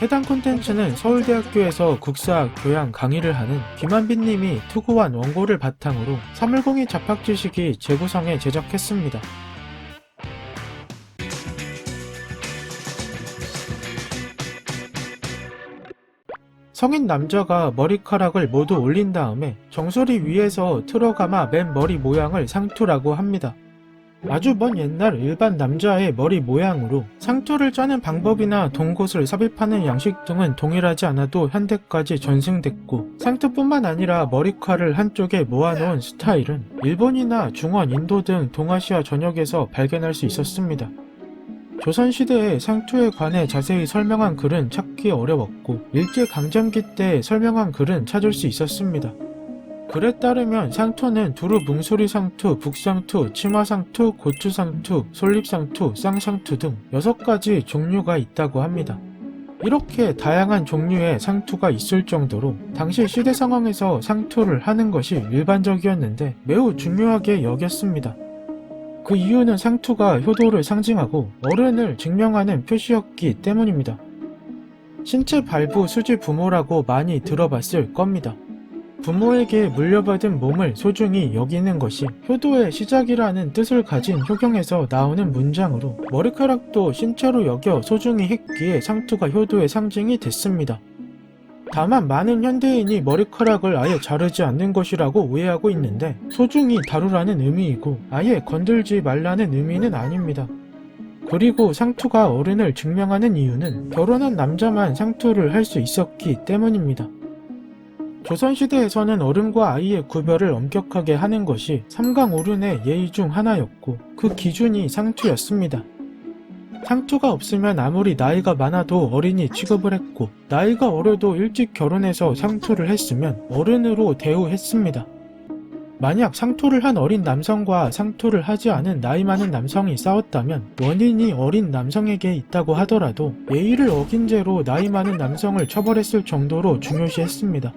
해당 콘텐츠는 서울대학교에서 국사 교양 강의를 하는 김한빈 님이 투고한 원고를 바탕으로 310이 잡학 지식이 재구성해 제작했습니다. 성인 남자가 머리카락을 모두 올린 다음에 정수리 위에서 틀어감아 맨 머리 모양을 상투라고 합니다. 아주 먼 옛날 일반 남자의 머리 모양으로 상투를 짜는 방법이나 동곳을 삽입하는 양식 등은 동일하지 않아도 현대까지 전승됐고 상투뿐만 아니라 머리카락을 한쪽에 모아놓은 스타일은 일본이나 중원, 인도 등 동아시아 전역에서 발견할 수 있었습니다. 조선시대에 상투에 관해 자세히 설명한 글은 찾기 어려웠고 일제강점기 때 설명한 글은 찾을 수 있었습니다. 글에 따르면 상투는 두루 뭉소리 상투, 북상투, 치마상투, 고추상투, 솔잎상투, 쌍상투 등 6가지 종류가 있다고 합니다. 이렇게 다양한 종류의 상투가 있을 정도로 당시 시대 상황에서 상투를 하는 것이 일반적이었는데 매우 중요하게 여겼습니다. 그 이유는 상투가 효도를 상징하고 어른을 증명하는 표시였기 때문입니다. 신체 발부 수지 부모라고 많이 들어봤을 겁니다. 부모에게 물려받은 몸을 소중히 여기는 것이 효도의 시작이라는 뜻을 가진 효경에서 나오는 문장으로 머리카락도 신체로 여겨 소중히 했기에 상투가 효도의 상징이 됐습니다. 다만 많은 현대인이 머리카락을 아예 자르지 않는 것이라고 오해하고 있는데 소중히 다루라는 의미이고 아예 건들지 말라는 의미는 아닙니다. 그리고 상투가 어른을 증명하는 이유는 결혼한 남자만 상투를 할 수 있었기 때문입니다. 조선시대에서는 어른과 아이의 구별을 엄격하게 하는 것이 삼강오륜의 예의 중 하나였고 그 기준이 상투였습니다. 상투가 없으면 아무리 나이가 많아도 어린이 취급을 했고 나이가 어려도 일찍 결혼해서 상투를 했으면 어른으로 대우했습니다. 만약 상투를 한 어린 남성과 상투를 하지 않은 나이 많은 남성이 싸웠다면 원인이 어린 남성에게 있다고 하더라도 예의를 어긴 죄로 나이 많은 남성을 처벌했을 정도로 중요시했습니다.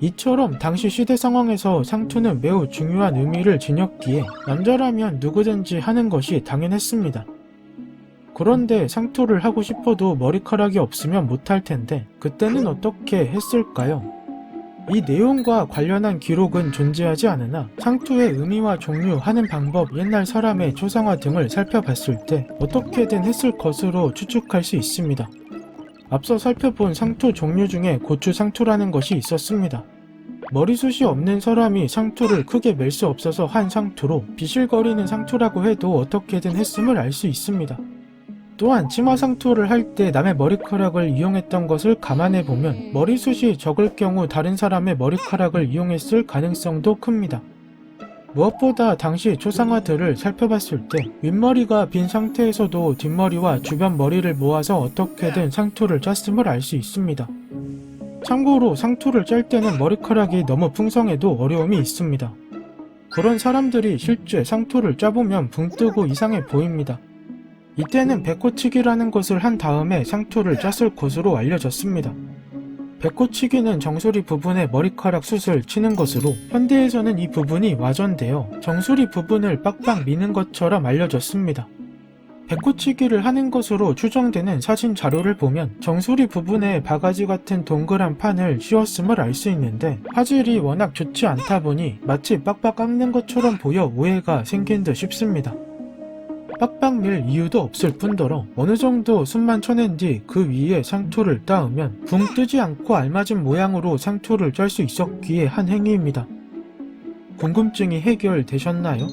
이처럼 당시 시대 상황에서 상투는 매우 중요한 의미를 지녔기에 남자라면 누구든지 하는 것이 당연했습니다. 그런데 상투를 하고 싶어도 머리카락이 없으면 못할 텐데 그때는 어떻게 했을까요? 이 내용과 관련한 기록은 존재하지 않으나 상투의 의미와 종류, 하는 방법, 옛날 사람의 초상화 등을 살펴봤을 때 어떻게든 했을 것으로 추측할 수 있습니다. 앞서 살펴본 상투 종류 중에 고추 상투라는 것이 있었습니다. 머리숱이 없는 사람이 상투를 크게 멜수 없어서 한 상투로 비실거리는 상투라고 해도 어떻게든 했음을 알 수 있습니다. 또한 치마 상투를 할 때 남의 머리카락을 이용했던 것을 감안해 보면 머리숱이 적을 경우 다른 사람의 머리카락을 이용했을 가능성도 큽니다. 무엇보다 당시 초상화들을 살펴봤을 때 윗머리가 빈 상태에서도 뒷머리와 주변 머리를 모아서 어떻게든 상투를 짰음을 알 수 있습니다. 참고로 상투를 짤 때는 머리카락이 너무 풍성해도 어려움이 있습니다. 그런 사람들이 실제 상투를 짜보면 붕 뜨고 이상해 보입니다. 이때는 백호치기라는 것을 한 다음에 상투를 짰을 것으로 알려졌습니다. 백호치기는 정수리 부분에 머리카락 숱을 치는 것으로 현대에서는 이 부분이 와전되어 정수리 부분을 빡빡 미는 것처럼 알려졌습니다. 백호치기를 하는 것으로 추정되는 사진 자료를 보면 정수리 부분에 바가지 같은 동그란 판을 씌웠음을 알 수 있는데 화질이 워낙 좋지 않다 보니 마치 빡빡 깎는 것처럼 보여 오해가 생긴 듯 싶습니다. 빡빡 밀 이유도 없을 뿐더러 어느 정도 숨만 쳐낸 뒤 그 위에 상투를 따으면 붕 뜨지 않고 알맞은 모양으로 상투를 짤 수 있었기에 한 행위입니다. 궁금증이 해결되셨나요?